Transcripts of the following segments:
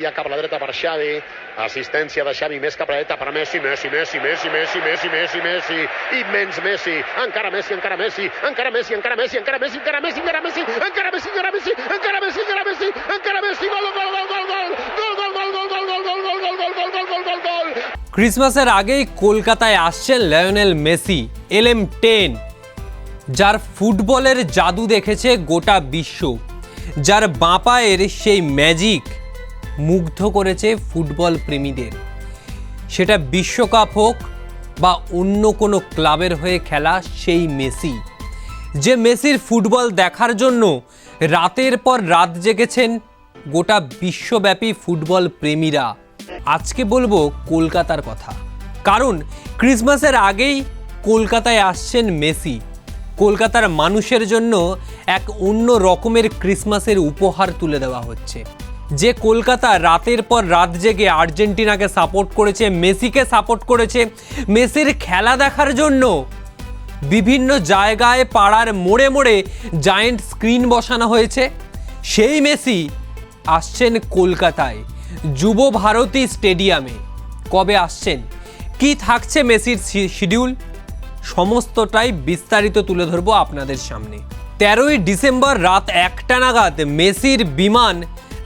Ja cap a la dreta per Xavi, assistència de Xavi més cap a la dreta per Messi, Messi, Messi, Messi, Messi, Messi, Messi, Messi, immens Messi, encara Messi, encara Messi, encara Messi, encara Messi, encara Messi, encara Messi, encara Messi, encara Messi, encara Messi, encara Messi, encara Messi, encara Messi, gol, gol, gol, gol, gol, gol, gol, gol, gol, gol, gol, gol, gol, gol, gol, gol, gol, gol, gol, ক্রিসমাসের আগেই কলকাতায় আসছেন Lionel Messi এলএম ten যার ফুটবলের জাদু দেখেছে গোটা বিশ্ব যার বাঁপায়ের সেই ম্যাজিক মুগ্ধ করেছে ফুটবল প্রেমীদের। সেটা বিশ্বকাপ হোক বা অন্য কোনো ক্লাবের হয়ে খেলা, সেই মেসি। যে মেসির ফুটবল দেখার জন্য রাতের পর রাত জেগেছেন গোটা বিশ্বব্যাপী ফুটবল প্রেমীরা। আজকে বলব কলকাতার কথা। কারণ ক্রিসমাসের আগেই কলকাতায় আসছেন মেসি। কলকাতার মানুষের জন্য এক অন্য রকমের ক্রিসমাসের উপহার তুলে দেওয়া হচ্ছে। যে কলকাতা রাতের পর রাত জেগে আর্জেন্টিনাকে সাপোর্ট করেছে, মেসিকে সাপোর্ট করেছে, মেসির খেলা দেখার জন্য বিভিন্ন জায়গায় পাড়ার মোড়ে মোড়ে জায়েন্ট স্ক্রিন বসানো হয়েছে। সেই মেসি আসছেন কলকাতায়, যুব ভারতী স্টেডিয়ামে। কবে আসছেন? কি থাকছে মেসির শিডিউল সমস্তটাই বিস্তারিত তুলে ধরবো আপনাদের সামনে। তেরোই ডিসেম্বর রাত একটা নাগাদ মেসির বিমান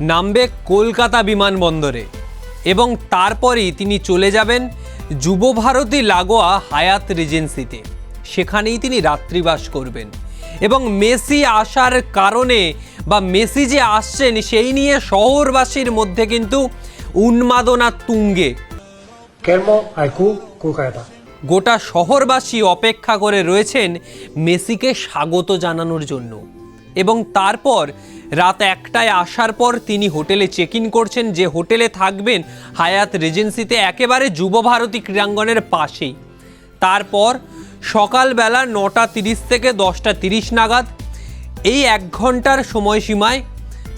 নামবে কলকাতা বিমানবন্দরে এবং তারপরেই তিনি চলে যাবেন যুবভারতী লাগোয়া হায়াত রিজেন্সিতে। সেখানেই তিনি রাত্রিবাস করবেন এবং মেসি আসার কারণে বা মেসি যে আসছেন সেই নিয়ে শহরবাসীর মধ্যে কিন্তু উন্মাদনা তুঙ্গে। গোটা শহরবাসী অপেক্ষা করে রয়েছেন মেসিকে স্বাগত জানানোর জন্য এবং তারপর রাত একটায় আসার পর তিনি হোটেলে চেক ইন করছেন যে হোটেলে থাকবেন হায়াত রেজেন্সিতে একেবারে যুবভারতী ক্রীড়াঙ্গনের পাশেই। তারপর সকালবেলা নটা তিরিশ থেকে দশটা তিরিশ নাগাদ এই এক ঘণ্টার সময়সীমায়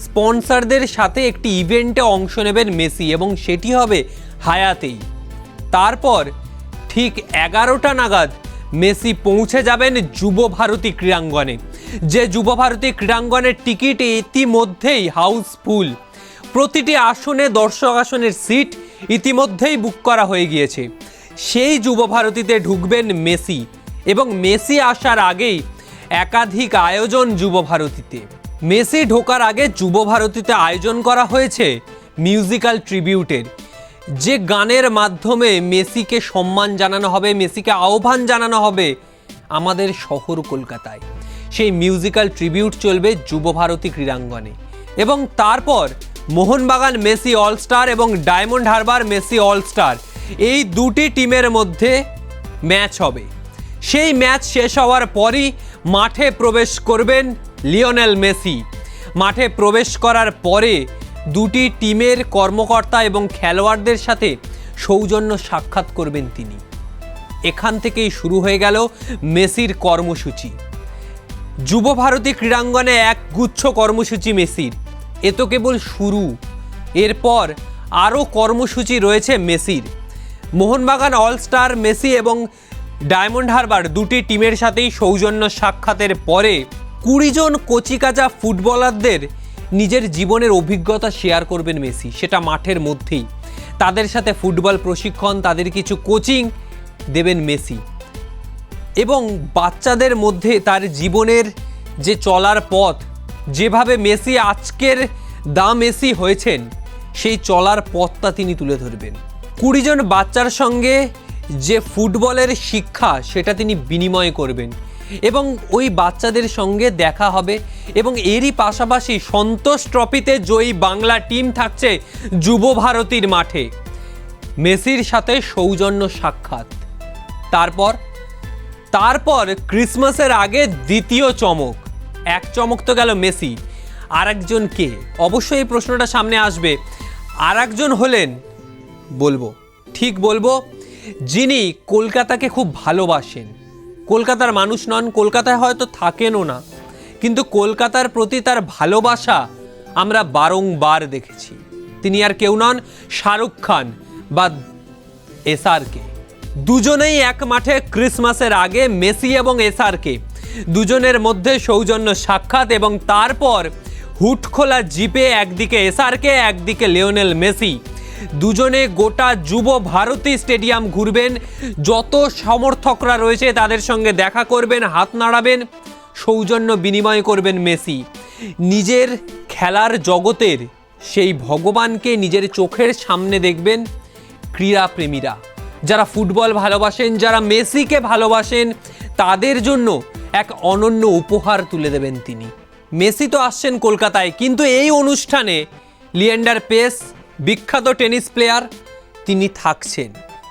স্পন্সরদের সাথে একটি ইভেন্টে অংশ নেবেন মেসি এবং সেটি হবে হায়াতেই। তারপর ঠিক এগারোটা নাগাদ মেসি পৌঁছে যাবেন যুব ভারতী ক্রীড়াঙ্গনে। যে যুব ভারতী ক্রীড়াঙ্গনের টিকিট ইতিমধ্যেই হাউসফুল প্রতিটি আসনে দর্শক আসনের সিট ইতিমধ্যেই বুক করা হয়ে গিয়েছে। সেই যুব ভারতীতে ঢুকবেন মেসি এবং মেসি আসার আগেই একাধিক আয়োজন যুব ভারতীতে মেসি ঢোকার আগে যুব ভারতীতে আয়োজন করা হয়েছে মিউজিক্যাল ট্রিবিউটের। যে গানের মাধ্যমে মেসিকে সম্মান জানানো হবে, মেসিকে আহ্বান জানানো হবে আমাদের শহর কলকাতায়। সেই মিউজিক্যাল ট্রিবিউট চলবে যুবভারতী ক্রীড়াঙ্গনে। এবং তারপর মোহনবাগান মেসি অলস্টার এবং Diamond Harbour Messi all star এই দুটি টিমের মধ্যে ম্যাচ হবে। সেই ম্যাচ শেষ হওয়ার পরই মাঠে প্রবেশ করবেন লিওনেল মেসি। মাঠে প্রবেশ করার পরে দুটি টিমের কর্মকর্তা এবং খেলোয়াড়দের সাথে সৌজন্য সাক্ষাৎ করবেন তিনি। এখান থেকেই শুরু হয়ে গেল মেসির কর্মসূচি। যুব ভারতী ক্রীড়াঙ্গনে এক গুচ্ছ কর্মসূচি মেসির। এ তো কেবল শুরু। এরপর আরও কর্মসূচি রয়েছে মেসির। মোহনবাগান অলস্টার মেসি এবং ডায়মন্ড হারবার দুটি টিমের সাথেই সৌজন্য সাক্ষাতের পরে কুড়ি জন কচিকাচা ফুটবলারদের নিজের জীবনের অভিজ্ঞতা শেয়ার করবেন মেসি, সেটা মাঠের মধ্যেই। তাদের সাথে ফুটবল প্রশিক্ষণ, তাদের কিছু কোচিং দেবেন মেসি। এবং বাচ্চাদের মধ্যে তার জীবনের যে চলার পথ, যেভাবে মেসি আজকের দা মেসি হয়েছেন, সেই চলার পথটা তিনি তুলে ধরবেন। কুড়ি জন বাচ্চার সঙ্গে যে ফুটবলের শিক্ষা, সেটা তিনি বিনিময় করবেন। এবং ওই বাচ্চাদের সঙ্গে দেখা হবে এবং এরই পাশাপাশি সন্তোষ ট্রফিতে জয়ী বাংলা টিম থাকছে যুব ভারতীর মাঠে। মেসির সাথে সৌজন্য সাক্ষাৎ। তারপর তারপর ক্রিসমাসের আগে দ্বিতীয় চমক। এক চমক তো গেল মেসি। আর একজন কে? অবশ্যই এই প্রশ্নটা সামনে আসবে। আর একজন হলেন, বলব, ঠিক বলব, যিনি কলকাতাকে খুব ভালোবাসেন। কলকাতার মানুষ নন, কলকাতায় হয়তো থাকেনও না। কিন্তু কলকাতার প্রতি তার ভালোবাসা আমরা বারংবার দেখেছি। তিনি আর কেউ নন, শাহরুখ খান বা এসআরকে দুজনেই এক মাঠে ক্রিসমাসের আগে মেসি এবং এসআরকে দুজনের মধ্যে সৌজন্য সাক্ষাৎ এবং তারপর হুট খোলা জিপে একদিকে এসআরকে একদিকে লিওনেল মেসি। দুজনে গোটা যুব ভারতী স্টেডিয়াম ঘুরবেন। যত সমর্থকরা রয়েছে তাদের সঙ্গে দেখা করবেন, হাত নাড়াবেন, সৌজন্য বিনিময় করবেন মেসি। নিজের খেলার জগতের সেই ভগবানকে নিজের চোখের সামনে দেখবেন ক্রীড়াপ্রেমীরা যারা ফুটবল ভালোবাসেন, যারা মেসিকে ভালোবাসেন, তাদের জন্য এক অনন্য উপহার তুলে দেবেন তিনি। মেসি তো আসছেন কলকাতায়, কিন্তু এই অনুষ্ঠানে লিয়েন্ডার পেস বিখ্যাত টেনিস প্লেয়ার তিনি থাকছেন।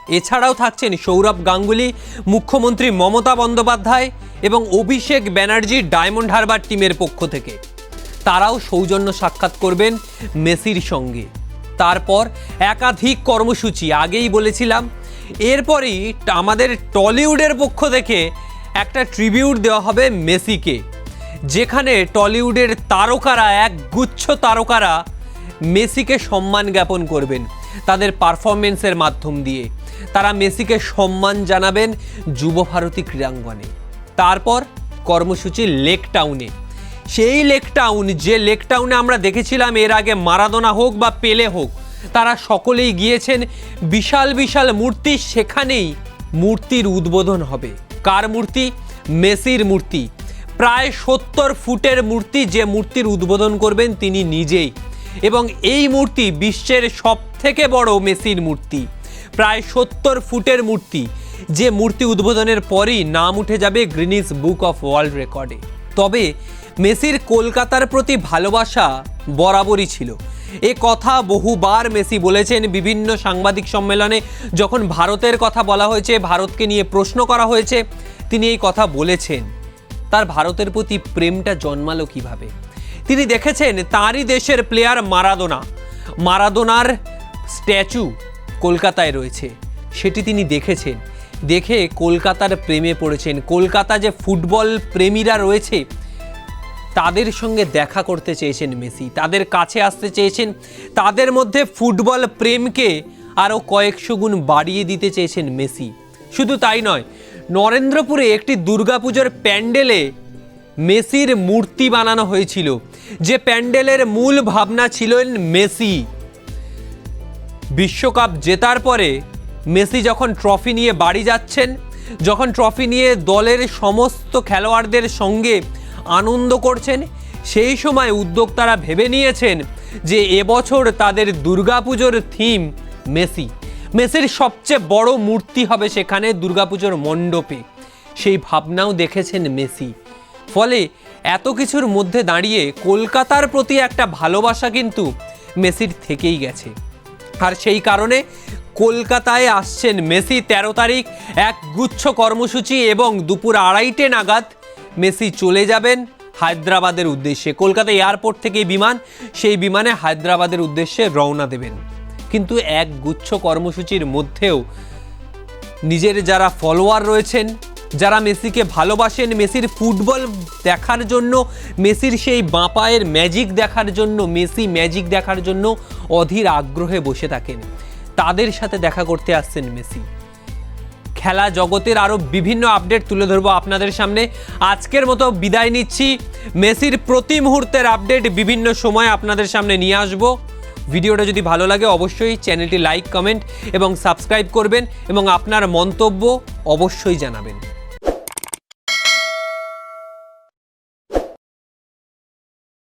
এছাড়াও থাকছেন সৌরভ গাঙ্গুলি, মুখ্যমন্ত্রী মমতা বন্দ্যোপাধ্যায় এবং অভিষেক ব্যানার্জি ডায়মন্ড হারবার টিমের পক্ষ থেকে। তারাও সৌজন্য সাক্ষাৎ করবেন মেসির সঙ্গে। তারপর একাধিক কর্মসূচি, আগেই বলেছিলাম। এরপরই আমাদের টলিউডের পক্ষ থেকে একটা ট্রিবিউট দেওয়া হবে মেসিকে, যেখানে টলিউডের তারকারা এক গুচ্ছ তারকারা মেসিকে সম্মান জ্ঞাপন করবেন তাদের পারফরমেন্সের মাধ্যম দিয়ে। তারা মেসিকে সম্মান জানাবেন যুব ভারতী ক্রীড়াঙ্গনে। তারপর কর্মসূচি লেক টাউনে। সেই লেক টাউন, যে লেক টাউনে আমরা দেখেছিলাম এর আগে মারাদোনা হোক বা পেলে হোক, তারা সকলেই গিয়েছেন। বিশাল বিশাল মূর্তি, সেখানেই মূর্তির উদ্বোধন হবে। কার মূর্তি? মেসির মূর্তি। প্রায় সত্তর ফুটের মূর্তি যে মূর্তির উদ্বোধন করবেন তিনি নিজেই। এবং এই মূর্তি বিশ্বের সব থেকে বড় মেসির মূর্তি। প্রায় সত্তর ফুটের মূর্তি। যে মূর্তি উদ্বোধনের পরই নাম উঠে যাবে গ্রিনিস বুক অফ ওয়ার্ল্ড রেকর্ডে। তবে মেসির কলকাতার প্রতি ভালোবাসা বরাবরই ছিল। এ কথা বহুবার মেসি বলেছেন বিভিন্ন সাংবাদিক সম্মেলনে। যখন ভারতের কথা বলা হয়েছে, ভারতকে নিয়ে প্রশ্ন করা হয়েছে, তিনি এই কথা বলেছেন। তার ভারতের প্রতি প্রেমটা জন্মালো কীভাবে? তিনি দেখেছেন তাঁরই দেশের প্লেয়ার মারাদোনা। মারাদোনার স্ট্যাচু কলকাতায় রয়েছে। সেটি তিনি দেখেছেন। দেখে কলকাতার প্রেমে পড়েছেন। কলকাতা যে ফুটবল প্রেমীরা রয়েছে, তাদের সঙ্গে দেখা করতে চেয়েছেন মেসি। তাদের কাছে আসতে চেয়েছেন। তাদের মধ্যে ফুটবল প্রেমকে আরও কয়েকশো গুণ বাড়িয়ে দিতে চেয়েছেন মেসি। শুধু তাই নয়, নরেন্দ্রপুরে একটি দুর্গাপুজোর প্যান্ডেলে মেসির মূর্তি বানানো হয়েছিল, যে প্যান্ডেলের মূল ভাবনা ছিলেন মেসি। বিশ্বকাপ জেতার পরে মেসি যখন ট্রফি নিয়ে বাড়ি যাচ্ছেন, যখন ট্রফি নিয়ে দলের সমস্ত খেলোয়াড়দের সঙ্গে আনন্দ করছেন, সেই সময় উদ্যোক্তারা ভেবে নিয়েছেন যে এবছর তাদের দুর্গাপুজোর থিম মেসি। মেসির সবচেয়ে বড় মূর্তি হবে সেখানে দুর্গাপুজোর মণ্ডপে। সেই ভাবনাও দেখেছেন মেসি। ফলে এত কিছুর মধ্যে দাঁড়িয়ে কলকাতার প্রতি একটা ভালোবাসা কিন্তু মেসির থেকেই গেছে। আর সেই কারণে কলকাতায় আসছেন মেসি তেরো তারিখ, এক গুচ্ছ কর্মসূচি এবং দুপুর আড়াইটে নাগাদ মেসি চলে যাবেন হায়দ্রাবাদের উদ্দেশ্যে। কলকাতা এয়ারপোর্ট থেকে বিমান, সেই বিমানে হায়দ্রাবাদের উদ্দেশ্যে রওনা দেবেন। কিন্তু এক গুচ্ছ কর্মসূচির মধ্যেও নিজের যারা ফলোয়ার রয়েছেন যারা মেসিকে ভালোবাসেন, মেসির ফুটবল দেখার জন্য, মেসির সেই বাঁপায়ের ম্যাজিক দেখার জন্য, মেসি ম্যাজিক দেখার জন্য অধীর আগ্রহে বসে থাকেন। তাদের সাথে দেখা করতে আসছেন মেসি। খেলা জগতের আরও বিভিন্ন আপডেট তুলে ধরবো আপনাদের সামনে। আজকের মতো বিদায় নিচ্ছি। মেসির প্রতি মুহূর্তের আপডেট বিভিন্ন সময় আপনাদের সামনে নিয়ে আসব। ভিডিওটা যদি ভালো লাগে অবশ্যই চ্যানেলটি লাইক, কমেন্ট এবং সাবস্ক্রাইব করবেন এবং আপনার মন্তব্য অবশ্যই জানাবেন।